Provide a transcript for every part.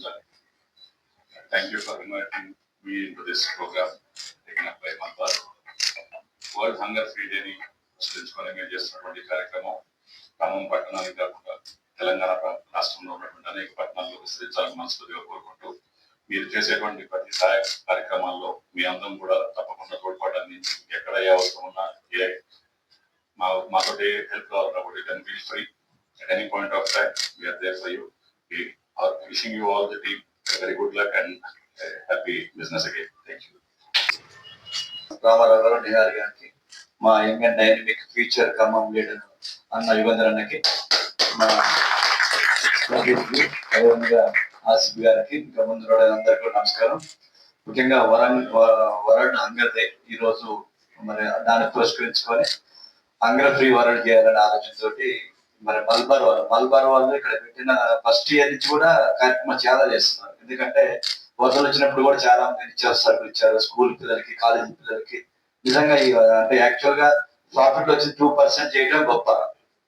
కొంచెం ఆలస్యమైనందుకు క్షమించాలి thank you for inviting me in to this program taking up by Malabar world hunger free డేని పురస్కరించుకొని మేము చేస్తున్నటువంటి కార్యక్రమం. ఖమ్మం పట్టణానికి కాకుండా తెలంగాణ రాష్ట్రంలో ఉన్నటువంటి అనేక పట్టణాల్లో విస్తరించాలని మనస్ఫూర్తిగా కోరుకుంటూ మీరు చేసేటువంటి ప్రతి సహాయ కార్యక్రమాల్లో మీ అందరం కూడా తప్పకుండా తోడ్పాటు అందించి ఎక్కడ ఏ అవసరం ఉన్నా ఏ మా మాతో హెల్ప్ కావాలన్నా కూడా it feel free at any point of time we are there for you. we are wishing you all the team very good luck and uh, happy business again. Thank you. Ramarao DR గారికి మా young and dynamic future Khammam leader అన్న యుగంధర్ అన్నకి మా అదేవిధంగా ఆసిఫ్ గారికి ఇంకా ముందు అందరికీ నమస్కారం. ముఖ్యంగా వరంగ్ వరల్డ్ హంగర్ డే ఈరోజు మరి దాన్ని పురస్కరించుకొని హంగర్ ఫ్రీ వరల్డ్ చేయాలనే ఆలోచనతోటి మరి మల్బార్ వాళ్ళు మల్బార్ వాళ్ళు ఇక్కడ పెట్టిన ఫస్ట్ ఇయర్ నుంచి కూడా కార్యక్రమం చాలా చేస్తున్నారు. ఎందుకంటే వరదలు వచ్చినప్పుడు కూడా చాలా మంది ఇచ్చారు సరుకులు ఇచ్చారు. స్కూల్ పిల్లలకి కాలేజీ పిల్లలకి. నిజంగా ఈ అంటే యాక్చువల్గా ప్రాఫిట్ వచ్చి టూ పర్సెంట్ చేయడం గొప్ప.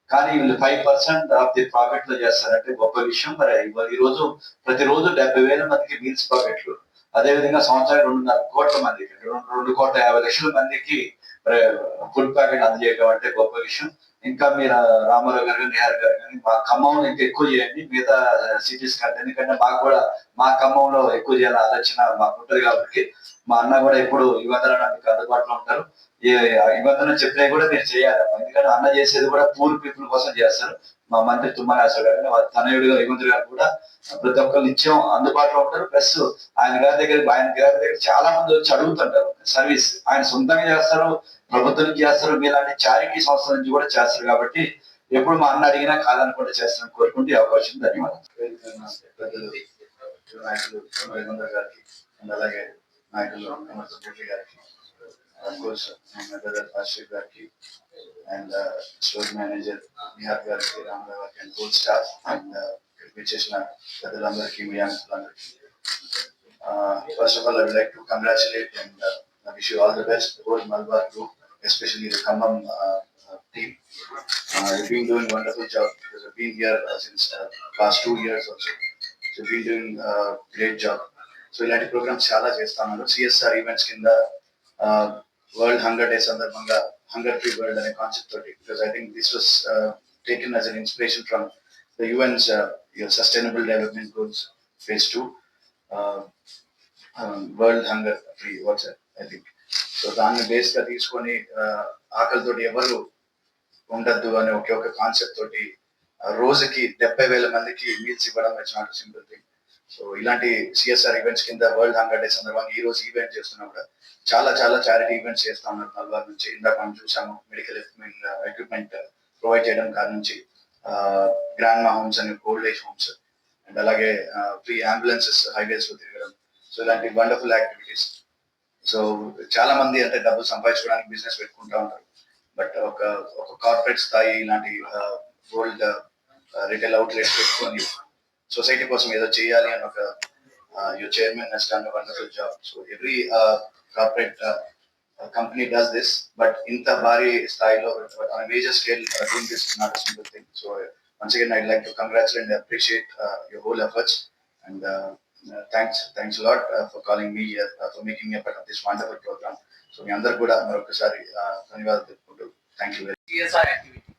కానీ వీళ్ళు ఫైవ్ పర్సెంట్ ఆఫ్ ది ప్రాఫిట్లో చేస్తారంటే గొప్ప విషయం. మరి ఈ రోజు ప్రతిరోజు డెబ్బై వేల మందికి మీల్స్ పాకెట్లు అదే విధంగా సంవత్సరానికి రెండున్నర కోట్ల మందికి రెండు రెండు కోట్ల యాభై లక్షల మందికి ఫుడ్ ప్యాకెట్ అందజేయడం అంటే గొప్ప విషయం. ఇంకా మీరు రామారావు గారు నిహార్ గారు కానీ మా ఖమ్మంలో ఇంకా ఎక్కువ చేయండి. మిగతా సిటీస్ కంటే ఎందుకంటే మాకు కూడా మా ఖమ్మంలో ఎక్కువ చేయాలని ఆలోచన మాకు ఉంటుంది కాబట్టి మా అన్న కూడా ఎప్పుడు యువతలో నాకు అందుబాటులో ఉంటారు. ఏ యువతను చెప్పినవి కూడా మీరు చేయాలి ఎందుకంటే అన్న చేసేది కూడా పూర్ పీపుల్ కోసం చేస్తారు. మా మంత్రి తుమ్మరాజు గారు వాళ్ళ యువంతుడు గారు కూడా ప్రతి ఒక్కరు నిత్యం అందుబాటులో ఉంటారు. ప్లస్ ఆయన గారి దగ్గర ఆయన గారి దగ్గర చాలా మంది వచ్చి అడుగుతుంటారు. సర్వీస్ ఆయన సొంతంగా చేస్తారు ప్రభుత్వం నుంచి చేస్తారు మీలాంటి చారిటీ సంస్థల నుంచి కూడా చేస్తారు. కాబట్టి ఎప్పుడు మా అన్న అడిగినా కాదని కూడా చేస్తాను కోరుకుంటే అవకాశం ధన్యవాదాలు. Microsoft a the patriarchy. Of course, my mother was patriarchy and uh, store manager Nihar Garki, Ram and whole staff and uh, Vicheshna, Kadar Lambarki, Miyam Lambarki. Uh, first of all, I would like to congratulate and uh, wish you all the best, the whole Malbar group, especially the Khammam uh, team. Uh, you've been doing wonderful job because I've been here uh, since uh, past two years also. So you've been doing a uh, great job. So ఇలాంటి programs చాలా చేస్తున్నారు. CSR events కింద world hunger day సందర్భంగా hunger free world అనే concept తోటి because I think this was taken as an inspiration from the UN's sustainable development goals phase two world hunger free what's I think so దాన్ని బేస్గా తీసుకొని uh, ఆకలితోటి ఎవరు ఉండద్దు అనే ఒకే ఒక కాన్సెప్ట్ తోటి రోజుకి డెబ్బై వేల మందికి మీల్స్ ఇవ్వడం it's not simple thing so ఇలాంటి సిఎస్ఆర్ ఈవెంట్స్ కింద వరల్డ్ హంగర్ డే సందర్భంగా ఈ రోజు ఈవెంట్ చేస్తున్నా కూడా చాలా చాలా చారిటీ ఈవెంట్స్ చేస్తా ఉన్నారు నల్వార్ నుంచి. ఇందాక మనం చూసాము మెడికల్ ఎక్విప్మెంట్ ప్రొవైడ్ చేయడం కాడి నుంచి గ్రాండ్ మా హోమ్స్ అని ఓల్డ్ ఏజ్ హోమ్స్ అండ్ అలాగే ఫ్రీ అంబులెన్సెస్ హైవేస్లో తిరగడం. సో ఇలాంటి వండర్ఫుల్ యాక్టివిటీస్ సో చాలా మంది అంటే డబ్బులు సంపాదించుకోవడానికి బిజినెస్ పెట్టుకుంటా ఉంటారు. బట్ ఒక ఒక కార్పొరేట్ స్థాయి ఇలాంటి గోల్డ్ రిటైల్ అవుట్లెట్స్ పెట్టుకొని సొసైటీ కోసం ఏదో చేయాలి అని ఒక your chairman he's done wonderful job so every corporate company does this but ఇంత భారీ స్థాయిలో major scale doing this not simple thing so once again I'd like to congratulate and appreciate your whole efforts and thanks thanks lot for calling me for making me part of this wonderful program so మీ అందరు కూడా మరొకసారి uh, ధన్యవాదాలు తెలుపుకుంటూ. Thank you very CSR activity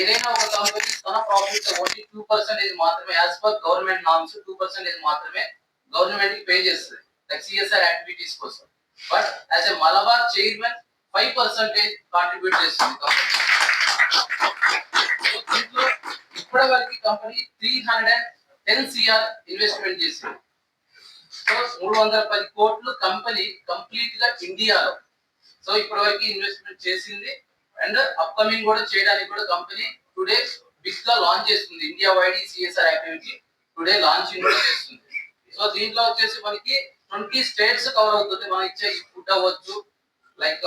ఏదైనా ఒక company తన profit only two percentage మాత్రమే as per government norms two percentage మాత్రమే గవర్నమెంట్కి పే చేస్తుంది. లైక్ సిఎస్ఆర్ యాక్టివిటీస్ కోసం. But as a Malabar chairman five percentage contribute చేస్తుంది దీంట్లో ఇప్పటి వరకు company three hundred and ten CR investment చేసింది. సో మూడు వందల పది కోట్లు కంపెనీ కంప్లీట్గా ఇండియాలో సో ఇప్పటి వరకు ఇన్వెస్ట్మెంట్ చేసింది. అండ్ అప్కమింగ్ కూడా చేయడానికి కూడా కంపెనీ టుడే బిగ్గా లాంచ్ చేస్తుంది. India wide CSR activity today launching కూడా చేస్తుంది. సో దీంట్లో వచ్చేసి మనకి ట్వంటీ స్టేట్స్ కవర్ అవుతుంది. మనం ఇచ్చే ఫుడ్ అవ్వచ్చు like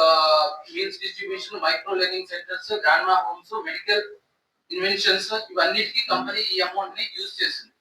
meals distribution micro learning centres grand homes medical inventions ఇవన్నిటికీ కంపెనీ ఈ అమౌంట్ని యూజ్ చేస్తుంది.